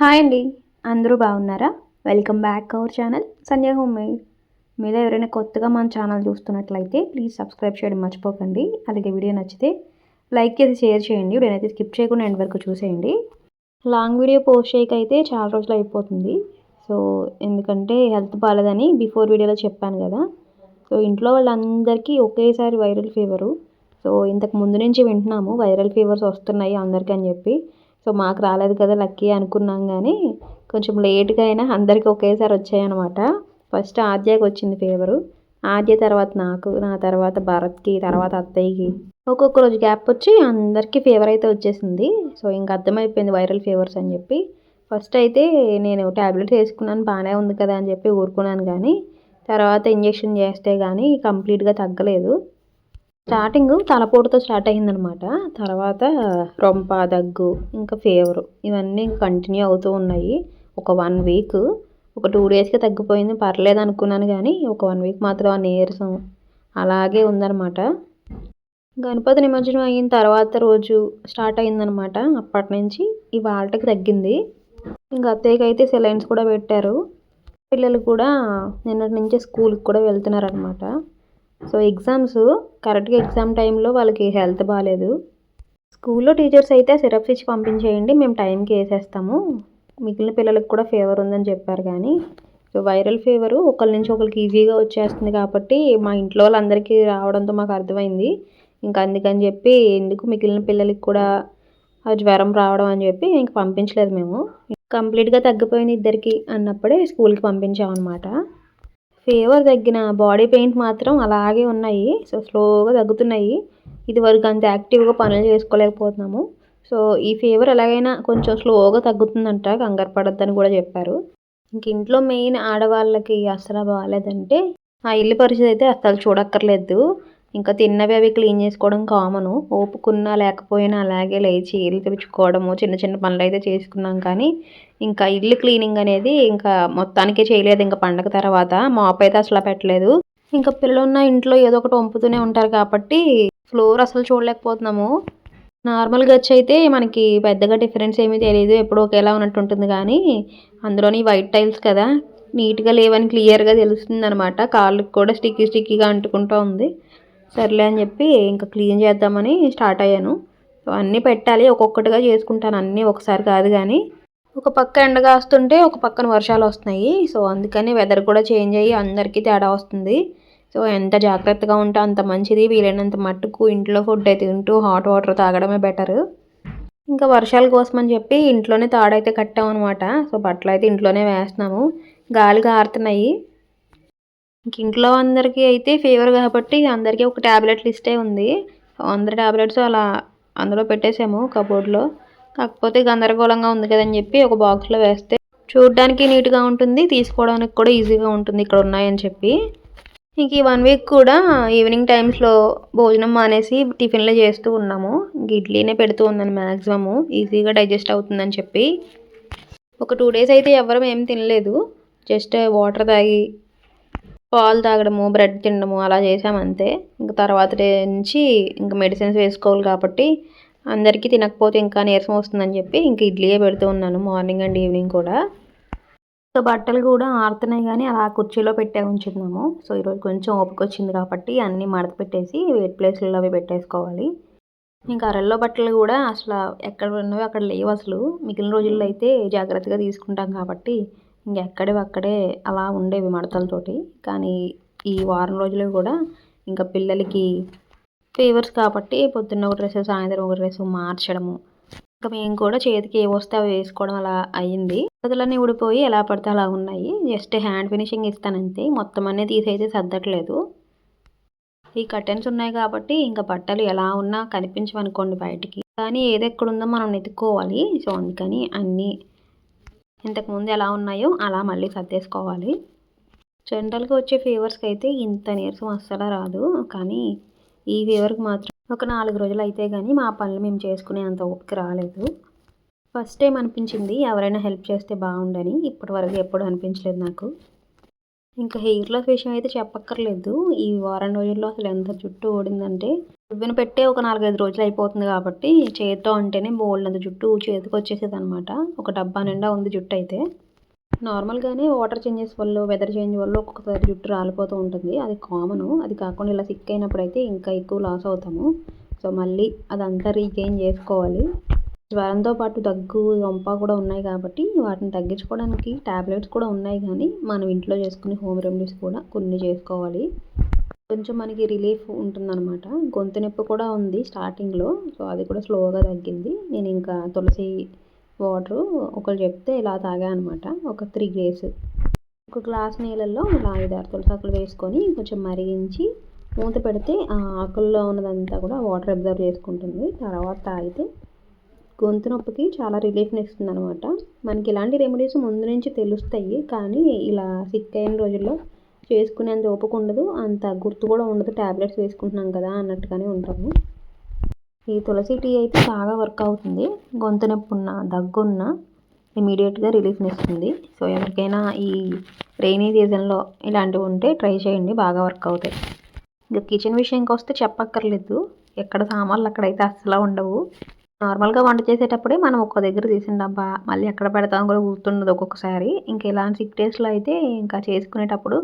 Hi అండి. అందరూ బాగున్నారా? Welcome back our channel Sanjay home made ఎవరైనా కొత్తగా మన ఛానల్ చూస్తున్నట్లయితే ప్లీజ్ సబ్స్క్రైబ్ చేయడం మర్చిపోకండి. అలాగే వీడియో నచ్చితే లైక్ చేసి షేర్ చేయండి. వీడియోనైతే స్కిప్ చేయకుండా ఎండ్ వరకు చూసేయండి. లాంగ్ వీడియో పోస్ట్ చేయకైతే చాలా రోజులు అయిపోతుంది. సో ఎందుకంటే హెల్త్ బాగాలేదని బిఫోర్ వీడియోలో చెప్పాను కదా. సో ఇంట్లో వాళ్ళందరికీ ఒకేసారి వైరల్ ఫీవరు సో ఇంతకు ముందు నుంచి వింటున్నాము వైరల్ ఫీవర్స్ వస్తున్నాయి అందరికీ అని చెప్పి. సో మాకు రాలేదు కదా లక్కీ అనుకున్నాం కానీ కొంచెం లేట్గా అయినా అందరికీ ఒకేసారి వచ్చాయన్నమాట. ఫస్ట్ ఆద్యకి వచ్చింది ఫీవరు. ఆద్య తర్వాత నాకు నా తర్వాత భరత్కి తర్వాత అత్తయ్యకి. ఒక్కొక్క రోజు గ్యాప్ వచ్చి అందరికీ ఫీవర్ అయితే వచ్చేసింది. సో ఇంకా అర్థమైపోయింది వైరల్ ఫీవర్స్ అని చెప్పి. ఫస్ట్ అయితే నేను ట్యాబ్లెట్స్ వేసుకున్నాను బాగానే ఉంది కదా అని చెప్పి ఊరుకున్నాను కానీ తర్వాత ఇంజెక్షన్ చేస్తే కానీ కంప్లీట్గా తగ్గలేదు. స్టార్టింగ్ తలపోటుతో స్టార్ట్ అయ్యిందనమాట. తర్వాత రొంప దగ్గు ఇంకా ఫీవర్ ఇవన్నీ కంటిన్యూ అవుతూ ఉన్నాయి. ఒక వన్ వీక్ ఒక టూ డేస్కి తగ్గిపోయింది. పర్లేదు అనుకున్నాను కానీ ఒక వన్ వీక్ మాత్రం ఆ నీరసం అలాగే ఉందన్నమాట గణపతి నిమజ్జనం అయిన తర్వాత రోజు స్టార్ట్ అయిందనమాట అప్పటి నుంచి ఈ వాళ్ళకి తగ్గింది. ఇంకా అత్తయ్యకి అయితే సెలైన్స్ కూడా పెట్టారు. పిల్లలు కూడా నిన్నటి నుంచే స్కూల్కి కూడా వెళ్తున్నారనమాట. సో ఎగ్జామ్స్ కరెక్ట్గా ఎగ్జామ్ టైంలో వాళ్ళకి హెల్త్ బాగాలేదు స్కూల్లో టీచర్స్ అయితే సిరప్స్ ఇచ్చి పంపించేయండి మేము టైంకి వేసేస్తాము. మిగిలిన పిల్లలకు కూడా ఫీవర్ ఉందని చెప్పారు కానీ సో వైరల్ ఫీవరు ఒకరి నుంచి ఒకరికి ఈజీగా వచ్చేస్తుంది కాబట్టి మా ఇంట్లో వాళ్ళందరికీ రావడంతో మాకు అర్థమైంది. ఇంకా అందుకని చెప్పి ఎందుకు మిగిలిన పిల్లలకి కూడా జ్వరం రావడం అని చెప్పి ఇంక పంపించలేదు మేము. కంప్లీట్గా తగ్గిపోయిన ఇద్దరికి అన్నప్పుడే స్కూల్కి పంపించామన్నమాట. ఫీవర్ తగ్గిన బాడీ పెయిన్స్ మాత్రం అలాగే ఉన్నాయి. సో స్లోగా తగ్గుతున్నాయి. ఇది వరకు అంత యాక్టివ్గా పనులు చేసుకోలేకపోతున్నాము. సో ఈ ఫీవర్ ఎలాగైనా కొంచెం స్లోగా తగ్గుతుందంట. కంగారు పడద్దని కూడా చెప్పారు. ఇంక ఇంట్లో మెయిన్ ఆడవాళ్ళకి అసలు బాగాలేదంటే ఆ ఇల్లు పరిస్థితి అయితే అస్సలు చూడక్కర్లేదు. ఇంకా తిన్నవి అవి క్లీన్ చేసుకోవడం కామను. ఓపుకున్నా లేకపోయినా అలాగే లేచి ఇల్లు తుడుచుకోవడము చిన్న చిన్న పనులు అయితే చేసుకున్నాం కానీ ఇంకా ఇల్లు క్లీనింగ్ అనేది ఇంకా మొత్తానికే చేయలేదు. ఇంకా పండగ తర్వాత మాప్ అయితే అసలు పెట్టలేదు. ఇంకా పిల్లలు ఉన్న ఇంట్లో ఏదో ఒకటి వంపుతూనే ఉంటారు కాబట్టి ఫ్లోర్ అసలు చూడలేకపోతున్నాము. నార్మల్ గచ్చి అయితే మనకి పెద్దగా డిఫరెన్స్ ఏమీ తెలియదు ఎప్పుడు ఒకేలా ఉన్నట్టు ఉంటుంది కానీ అందులోని వైట్ టైల్స్ కదా నీట్గా లేవని క్లియర్గా తెలుస్తుంది అనమాట కాళ్ళకి కూడా స్టిక్కీ స్టిక్కీగా అంటుకుంటూ ఉంది. సర్లే అని చెప్పి ఇంకా క్లీన్ చేద్దామని స్టార్ట్ అయ్యాను. అన్నీ పెట్టాలి ఒక్కొక్కటిగా చేసుకుంటాను అన్నీ ఒకసారి కాదు కానీ. ఒక పక్క ఎండగా వస్తుంటే ఒక పక్కన వర్షాలు వస్తున్నాయి. సో అందుకని వెదర్ కూడా చేంజ్ అయ్యి అందరికీ తేడా వస్తుంది. సో ఎంత జాగ్రత్తగా ఉంటే అంత మంచిది. వీలైనంత మట్టుకు ఇంట్లో ఫుడ్ అయితే తింటూ హాట్ వాటర్ తాగడమే బెటర్ ఇంకా వర్షాల కోసం అని చెప్పి ఇంట్లోనే తాడైతే కట్టామన్నమాట. సో బట్టలు అయితే ఇంట్లోనే వేస్తున్నాము. గాలి గారుతున్నాయి. ఇంక ఇంట్లో అందరికీ అయితే ఫీవర్ కాబట్టి అందరికీ ఒక ట్యాబ్లెట్ లిస్టే ఉంది. అందరి ట్యాబ్లెట్స్ అలా అందులో పెట్టేసాము కబోర్డ్లో. కాకపోతే గందరగోళంగా ఉంది కదని చెప్పి ఒక బాక్స్లో వేస్తే చూడడానికి నీట్గా ఉంటుంది తీసుకోవడానికి కూడా ఈజీగా ఉంటుంది ఇక్కడ ఉన్నాయని చెప్పి. ఇంక ఈ వన్ వీక్ కూడా ఈవినింగ్ టైమ్స్లో భోజనం మానేసి టిఫిన్లో చేస్తూ ఉన్నాము. ఇడ్లీనే పెడుతూ ఉన్నాను మ్యాక్సిమము ఈజీగా డైజెస్ట్ అవుతుందని చెప్పి. ఒక టూ డేస్ అయితే ఎవరం ఏం తినలేదు. జస్ట్ వాటర్ తాగి పాలు తాగడము బ్రెడ్ తినడము అలా చేసామంతే ఇంక తర్వాత నుంచి ఇంక మెడిసిన్స్ వేసుకోవాలి కాబట్టి అందరికీ తినకపోతే ఇంకా నీరసం వస్తుందని చెప్పి ఇంక ఇడ్లీయే పెడుతూ ఉన్నాను మార్నింగ్ అండ్ ఈవినింగ్ కూడా. సో బట్టలు కూడా ఆరుతున్నాయి కానీ అలా కుర్చీలో పెట్టే ఉంచుతున్నాము. సో ఈరోజు కొంచెం ఓపిక వచ్చింది కాబట్టి అన్నీ మడత పెట్టేసి వెయిట్ ప్లేస్లలో అవి పెట్టేసుకోవాలి. ఇంకా అరల్లో బట్టలు కూడా అసలు ఎక్కడ ఉన్నవి అక్కడ లేవు అసలు. మిగిలిన రోజుల్లో అయితే జాగ్రత్తగా తీసుకుంటాం కాబట్టి ఇంకెక్కడివక్కడే అలా ఉండేవి మడతలతోటి. కానీ ఈ వారం రోజులు కూడా ఇంకా పిల్లలకి ఫీవర్స్ కాబట్టి పొద్దున్న ఒక డ్రెస్ సాయంత్రం ఒక డ్రెస్ మార్చడము. ఇంకా మేము కూడా చేతికి ఏ వస్తే అవి వేసుకోవడం అలా అయ్యింది బదులన్నీ ఊడిపోయి ఎలా పడితే అలా ఉన్నాయి. జస్ట్ హ్యాండ్ ఫినిషింగ్ ఇస్తానంతే. మొత్తం అన్నీ తీసైతే సర్దట్లేదు. ఈ కర్టెన్స్ ఉన్నాయి కాబట్టి ఇంకా బట్టలు ఎలా ఉన్నా కనిపించవనుకోండి బయటికి. కానీ ఏది ఎక్కడుందో మనం వెతుక్కోవాలి. సో అందుకని అన్నీ ఇంతకుముందు ఎలా ఉన్నాయో అలా మళ్ళీ సర్దేసుకోవాలి. జనరల్గా వచ్చే ఫీవర్స్కి అయితే ఇంత నీరసం అస్సలు రాదు. కానీ ఈ ఫీవర్కి మాత్రం ఒక నాలుగు రోజులు అయితే కానీ మా పనులు మేము చేసుకునే అంత ఓపిక రాలేదు. ఫస్ట్ టైం అనిపించింది ఎవరైనా హెల్ప్ చేస్తే బాగుండని. ఇప్పటి వరకు ఎప్పుడు అనిపించలేదు నాకు. ఇంకా హెయిర్ లాస్ విషయం అయితే చెప్పక్కర్లేదు. ఈ వారం రోజుల్లో అసలు ఎంత జుట్టు ఓడిందంటే దువ్వెన పెట్టే ఒక నాలుగైదు రోజులు అయిపోతుంది కాబట్టి చేతితో అంటేనే బోల్డ్ జుట్టు చేతికి వచ్చేసేది అనమాట ఒక డబ్బా నిండా ఉంది జుట్టు అయితే. నార్మల్గానే వాటర్ చేంజెస్ వల్ల వెదర్ చేంజ్ వల్ల ఒక్కొక్కసారి జుట్టు రాలిపోతూ ఉంటుంది. అది కామను. అది కాకుండా ఇలా సిక్ అయినప్పుడు అయితే ఇంకా ఎక్కువ లాస్ అవుతాము. సో మళ్ళీ అదంతా రీగెయిన్ చేసుకోవాలి. జ్వరంతో పాటు దగ్గు వంప కూడా ఉన్నాయి కాబట్టి వాటిని తగ్గించుకోవడానికి ట్యాబ్లెట్స్ కూడా ఉన్నాయి కానీ మనం ఇంట్లో చేసుకునే హోమ్ రెమెడీస్ కూడా కొన్ని చేసుకోవాలి. కొంచెం మనకి రిలీఫ్ ఉంటుందన్నమాట. గొంతు నొప్పి కూడా ఉంది స్టార్టింగ్లో సో అది కూడా స్లోగా తగ్గింది. నేను ఇంకా తులసి వాటరు ఒకరు చెప్తే ఇలా తాగా అనమాట ఒక త్రీ డేస్ ఒక గ్లాస్ నీళ్ళల్లో ఇలా ఐదారు తులసాకులు వేసుకొని కొంచెం మరిగించి మూత పెడితే ఆ ఆకుల్లో ఉన్నదంతా కూడా వాటర్ అబ్జర్వ్ చేసుకుంటుంది. తర్వాత తాగితే గొంతు నొప్పికి చాలా రిలీఫ్ని ఇస్తుంది అనమాట మనకి ఇలాంటి రెమెడీస్ ముందు నుంచి తెలుస్తాయి కానీ ఇలా సిక్ అయిన రోజుల్లో చేసుకునేంత ఓపిక ఉండదు. అంత గుర్తు కూడా ఉండదు. ట్యాబ్లెట్స్ వేసుకుంటున్నాం కదా అన్నట్టుగానే ఉంటాము. ఈ తులసి టీ అయితే బాగా వర్క్ అవుతుంది. గొంతు నొప్పి ఉన్న దగ్గున్న ఇమీడియట్గా రిలీఫ్ని ఇస్తుంది సో ఎవరికైనా ఈ రెయినీ సీజన్లో ఇలాంటివి ఉంటే ట్రై చేయండి. బాగా వర్క్ అవుతాయి. ఇంకా కిచెన్ విషయంకి వస్తే చెప్పక్కర్లేదు. ఎక్కడ సామాన్లు అక్కడైతే అస్సలు ఉండవు. నార్మల్గా వంట చేసేటప్పుడే మనం ఒక్క దగ్గర తీసిన డబ్బా మళ్ళీ ఎక్కడ పెడతాం కూడా గుర్తుండదు ఒక్కొక్కసారి. ఇంకా ఇలాంటి సిక్ డేస్లో అయితే ఇంకా చేసుకునేటప్పుడు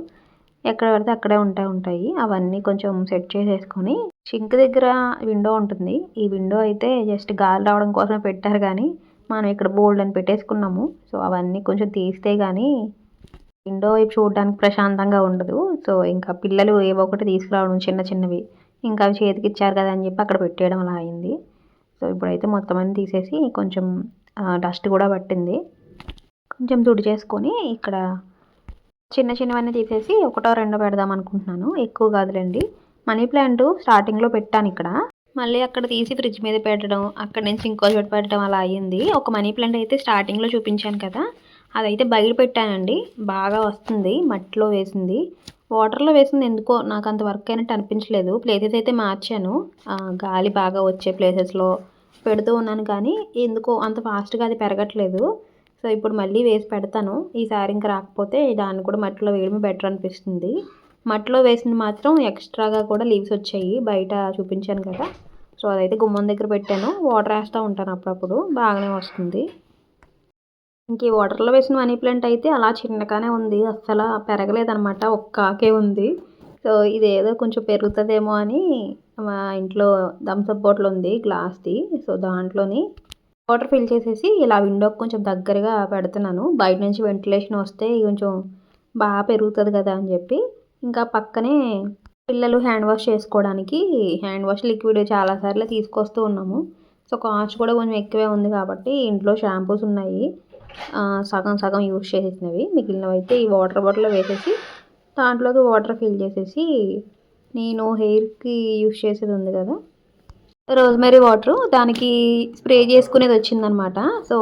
ఎక్కడ పడితే అక్కడే ఉంటాయి ఉంటాయి. అవన్నీ కొంచెం సెట్ చేసేసుకొని సింక్ దగ్గర విండో ఉంటుంది. ఈ విండో అయితే జస్ట్ గాలి రావడం కోసమే పెట్టారు కానీ మనం ఇక్కడ బోల్డ్ అని పెట్టేసుకున్నాము. సో అవన్నీ కొంచెం తీస్తే కానీ విండో వైపు చూడడానికి ప్రశాంతంగా ఉండదు. సో ఇంకా పిల్లలు ఏవో ఒకటి తీసుకురావడం చిన్న చిన్నవి. ఇంకా అవి చేతికి ఇచ్చారు కదా అని చెప్పి అక్కడ పెట్టేయడం అలా అయింది. సో ఇప్పుడైతే మొత్తం అన్ని తీసేసి కొంచెం డస్ట్ కూడా పట్టింది. కొంచెం తుడి చేసుకొని ఇక్కడ చిన్న చిన్నవన్నీ తీసేసి ఒకటో రెండో పెడదాం అనుకుంటున్నాను. ఎక్కువ కాదులేండి. మనీ ప్లాంట్ స్టార్టింగ్లో పెట్టాను ఇక్కడ. మళ్ళీ అక్కడ తీసి ఫ్రిడ్జ్ మీద పెట్టడం అక్కడ నుంచి ఇంకో చోట పెట్టడం అలా అయ్యింది. ఒక మనీ ప్లాంట్ అయితే స్టార్టింగ్లో చూపించాను కదా. అదైతే బయట పెట్టానండి. బాగా వస్తుంది. మట్టిలో వేసింది. వాటర్లో వేసింది ఎందుకో నాకు అంత వర్క్ అయినట్టు అనిపించలేదు. ప్లేసెస్ అయితే మార్చాను. గాలి బాగా వచ్చే ప్లేసెస్లో పెడుతూ ఉన్నాను కానీ ఎందుకో అంత ఫాస్ట్గా అది పెరగట్లేదు. సో ఇప్పుడు మళ్ళీ వేసి పెడతాను. ఈసారి ఇంకా రాకపోతే దాన్ని కూడా మట్టిలో వేయడమే బెటర్ అనిపిస్తుంది. మట్టిలో వేసింది మాత్రం ఎక్స్ట్రాగా కూడా లీవ్స్ వచ్చాయి. బయట చూపించాను కదా. సో అదైతే గుమ్మం దగ్గర పెట్టాను. వాటర్ వేస్తూ ఉంటాను అప్పుడప్పుడు. బాగానే వస్తుంది. ఇంక ఈ వాటర్లో వేసిన మనీ ప్లాంట్ అయితే అలా చిన్నగానే ఉంది. అస్సలు పెరగలేదనమాట ఒక్కకే ఉంది. సో ఇదేదో కొంచెం పెరుగుతుందేమో అని మా ఇంట్లో థమ్స్అప్ బాటిల్ ఉంది గ్లాస్ది సో దాంట్లోని వాటర్ ఫిల్ చేసేసి ఇలా విండోకి కొంచెం దగ్గరగా పెడుతున్నాను. బయట నుంచి వెంటిలేషన్ వస్తే కొంచెం బాగా పెరుగుతుంది కదా అని చెప్పి. ఇంకా పక్కనే పిల్లలు హ్యాండ్ వాష్ చేసుకోవడానికి హ్యాండ్ వాష్ లిక్విడ్ చాలాసార్లు తీసుకొస్తూ ఉన్నాము. సో కాస్ట్ కూడా కొంచెం ఎక్కువే ఉంది కాబట్టి ఇంట్లో షాంపూస్ ఉన్నాయి. సగం సగం యూజ్ చేసేసినవి. మిగిలినవి అయితే ఈ వాటర్ బాటిల్లో వేసేసి దాంట్లోకి వాటర్ ఫిల్ చేసేసి నేను హెయిర్కి యూస్ చేసేది ఉంది కదా. రోజ్మెరీ వాటరు దానికి స్ప్రే చేసుకునేది వచ్చిందనమాట. సో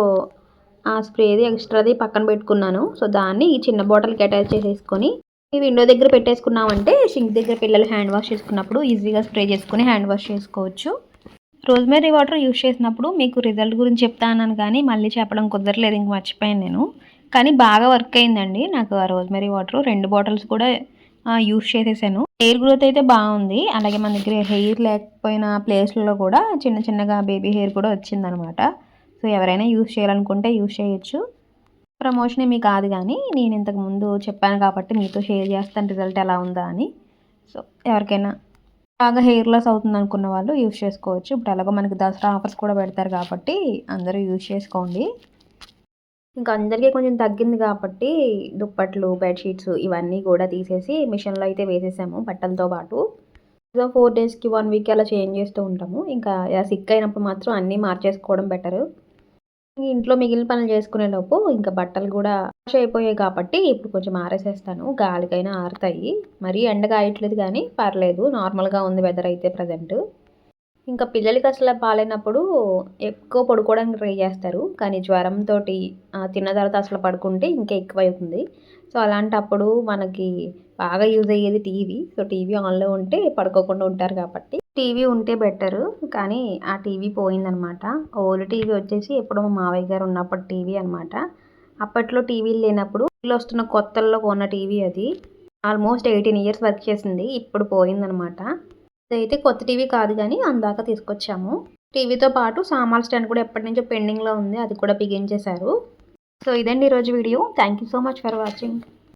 ఆ స్ప్రేది ఎక్స్ట్రాది పక్కన పెట్టుకున్నాను. సో దాన్ని ఈ చిన్న బాటిల్కి అటాచ్ చేసేసుకొని ఈ విండో దగ్గర పెట్టేసుకున్నామంటే షింక్ దగ్గర పిల్లలు హ్యాండ్ వాష్ చేసుకున్నప్పుడు ఈజీగా స్ప్రే చేసుకుని హ్యాండ్ వాష్ చేసుకోవచ్చు. రోజ్మెరీ వాటర్ యూస్ చేసినప్పుడు మీకు రిజల్ట్ గురించి చెప్తానని కానీ మళ్ళీ చెప్పడం కుదరలేదు ఇంక మర్చిపోయాను నేను. కానీ బాగా వర్క్ అయిందండి. నాకు ఆ రోజ్మెరీ వాటర్ రెండు బాటిల్స్ కూడా యూస్ చేసేసాను. హెయిర్ గ్రోత్ అయితే బాగుంది. అలాగే మన దగ్గర హెయిర్ లేకపోయిన ప్లేస్లలో కూడా చిన్న చిన్నగా బేబీ హెయిర్ కూడా వచ్చిందనమాట. సో ఎవరైనా యూస్ చేయాలనుకుంటే యూస్ చేయొచ్చు. ప్రమోషన్ ఏమీ కాదు కానీ నేను ఇంతకు ముందు చెప్పాను కాబట్టి మీతో షేర్ చేస్తాను రిజల్ట్ ఎలా ఉందా అని. సో ఎవరికైనా బాగా హెయిర్ లాస్ అవుతుంది అనుకున్న వాళ్ళు యూస్ చేసుకోవచ్చు. ఇప్పుడు ఎలాగో మనకి దసరా ఆఫర్స్ కూడా పెడతారు కాబట్టి అందరూ యూస్ చేసుకోండి. ఇంకా అందరికీ కొంచెం తగ్గింది కాబట్టి దుప్పట్లు బెడ్షీట్స్ ఇవన్నీ కూడా తీసేసి మిషన్లో అయితే వేసేసాము బట్టలతో పాటు. సో ఫోర్ డేస్కి వన్ వీక్ అలా చేంజ్ చేస్తూ ఉంటాము. ఇంకా సిక్ అయినప్పుడు మాత్రం అన్నీ మార్చేసుకోవడం బెటరు ఇంట్లో మిగిలిన పనులు చేసుకునే లోపు ఇంకా బట్టలు కూడా వాష్ అయిపోయాయి కాబట్టి ఇప్పుడు కొంచెం ఆరేసేస్తాను. గాలికైనా ఆరుతాయి. మరీ ఎండగా ఆయట్లేదు కానీ పర్లేదు. నార్మల్గా ఉంది వెదర్ అయితే ప్రజెంట్ ఇంకా పిల్లలకి అసలు బాగాలేనప్పుడు ఎక్కువ పడుకోవడానికి ట్రై చేస్తారు. కానీ జ్వరంతో తిన్న తర్వాత అసలు పడుకుంటే ఇంకా ఎక్కువ అవుతుంది సో అలాంటప్పుడు మనకి బాగా యూజ్ అయ్యేది టీవీ. సో టీవీ ఆన్లో ఉంటే పడుకోకుండా ఉంటారు కాబట్టి. టీవీ ఉంటే బెటరు. కానీ ఆ టీవీ పోయిందనమాట. ఓల్డ్ టీవీ వచ్చేసి ఎప్పుడు మా మావయ్య గారు ఉన్నప్పుడు టీవీ అనమాట. అప్పట్లో టీవీలు లేనప్పుడు ఇల్లు వస్తున్న కొత్తల్లో కొన్న టీవీ అది. ఆల్మోస్ట్ ఎయిటీన్ ఇయర్స్ వర్క్ చేసింది. ఇప్పుడు పోయిందనమాట. ఇదైతే కొత్త టీవీ కాదు కానీ అందాక తీసుకొచ్చాము. టీవీతో పాటు సామాన్ స్టాండ్ కూడా ఎప్పటి నుంచో పెండింగ్లో ఉంది అది కూడా బిగించేశారు సో ఇదండి ఈరోజు video. Thank you so much for watching.